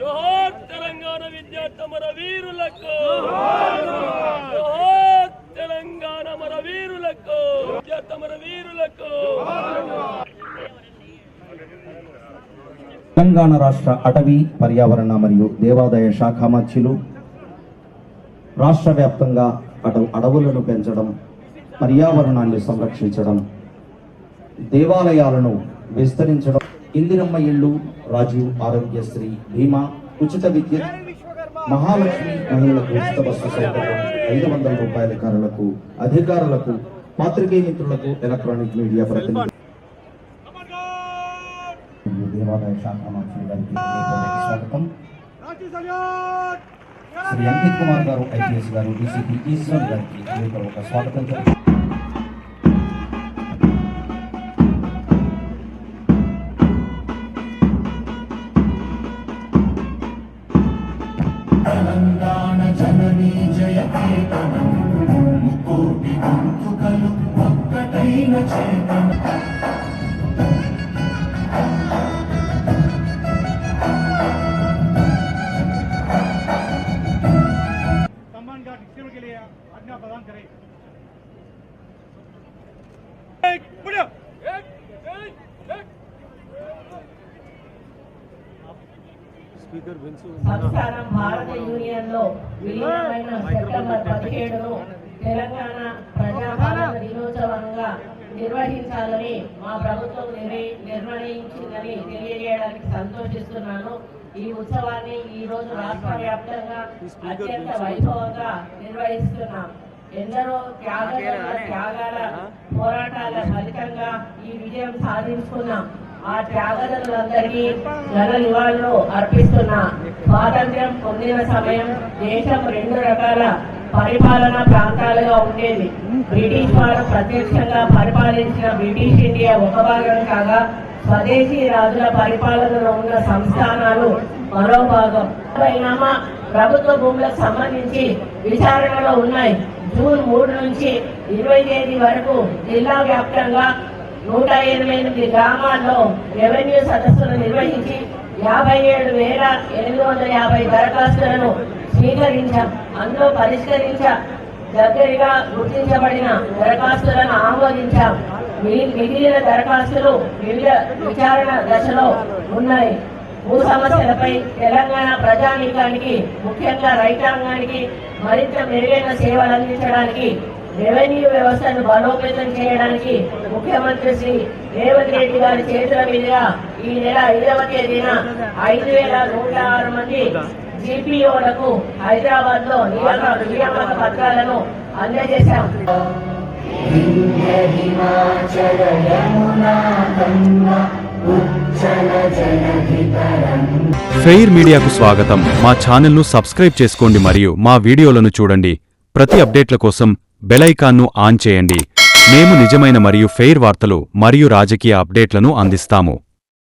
జోహార్ తెలంగాణ విద్యార్థి మన వీరులకు. జోహార్ తెలంగాణ మన వీరులకు. విద్యార్థి మన వీరులకు. తెలంగాణ రాష్ట్ర అటవీ పర్యావరణ మరియు దేవాదాయ శాఖ మంత్రులు రాష్ట్ర వ్యాప్తంగా అటవ అడవులను పెంచడం పర్యావరణాన్ని సంరక్షించడం దేవాలయాలను విస్తరించడం. ఇందిరమ్మ ఇళ్ళు రాజీవ్ ఆరోగ్యశ్రీ బీమా ఉచిత విద్యుత్ మహాలక్ష్మి మహిళలకు ఉచిత బస్సు సౌకర్యం ఐదు వందల రూపాయల కారులకు అధికారులకు పాత్రికేయ మిత్రులకు ఎలక్ట్రానిక్ మీడియా ప్రతినిధి. దేవాలయ శాఖ మంత్రి గారికి స్వాగతం. శ్రీ అంకిత్ కుమార్ గారు ఐపీఎస్ గారు డీసీపీ ఈశ్వర్ గారికి హృదయపూర్వక స్వాగతం. తెలుపు- सम्मान गार्ड निश्चित के लिए आज्ञा प्रदान करें సంస్థానం భారత యూనియన్ లో విలీనమైన సెప్టెంబర్ పదిహేడును తెలంగాణ ప్రజాపాలన దినోత్సవంగా నిర్వహించాలని మా ప్రభుత్వం నిర్ణయి- నిర్ణయించిందని తెలియజేయడానికి సంతోషిస్తున్నాను ఈ ఉత్సవాన్ని ఈ రోజు రాష్ట్ర వ్యాప్తంగా అత్యంత వైభవంగా నిర్వహిస్తున్నాం. ఎందరో త్యాగాల త్యాగాల పోరాటాల ఫలితంగా ఈ విజయం సాధించుకున్నాం. ఆ త్యాగదులందరికీ ఘన నివాళులు అర్పిస్తున్నా. స్వాతంత్ర్యం పొందిన సమయం దేశం రెండు రకాల పరిపాలన ప్రాంతాలుగా ఉండేది. బ్రిటిష్ వారు ప్రత్యక్షంగా పరిపాలించిన బ్రిటిష్ ఇండియా ఒక భాగం కాగా స్వదేశీ రాజుల పరిపాలనలో ఉన్న సంస్థానాలు మరో భాగం. పరిణామా ప్రభుత్వ భూములకు సంబంధించి విచారణలో ఉన్నాయి. జూన్ మూడు నుంచి ఇరవై తేదీ వరకు జిల్లా వ్యాప్తంగా నూట ఎనభై ఎనిమిది గ్రామాల్లో రెవెన్యూ సదస్సులు నిర్వహించి యాభై ఏడు వేల ఎనిమిది వందల యాభై దరఖాస్తులను స్వీకరించాం. అందులో పరిష్కరించ దగ్గరగా గుర్తించబడిన దరఖాస్తులను ఆమోదించాం. మిగిలిన దరఖాస్తులు వివిధ విచారణ దశలో ఉన్నాయి. భూ సమస్యలపై తెలంగాణ ప్రజానీకానికి ముఖ్యంగా రైతాంగానికి మరింత మెరుగైన సేవలు అందించడానికి రెవెన్యూ వ్యవస్థను బలోపేతం చేయడానికి ముఖ్యమంత్రి శ్రీ రేవంత్ రెడ్డి గారి చేతుల మీదుగా ఈ నెల ఐదవ తేదీన ఐదు వేల నూట ఆరు మంది జీపీఓలకు హైదరాబాద్లో నియామక పత్రాలను అందజేశాం. ఫెయిర్ మీడియాకు స్వాగతం. మా ఛానల్ను సబ్స్క్రైబ్ చేసుకోండి మరియు మా వీడియోలను చూడండి. ప్రతి అప్డేట్ల కోసం బెలైకాన్ను ఆన్ చేయండి. మేము నిజమైన మరియు ఫెయిర్ వార్తలు మరియు రాజకీయ అప్డేట్లను అందిస్తాము.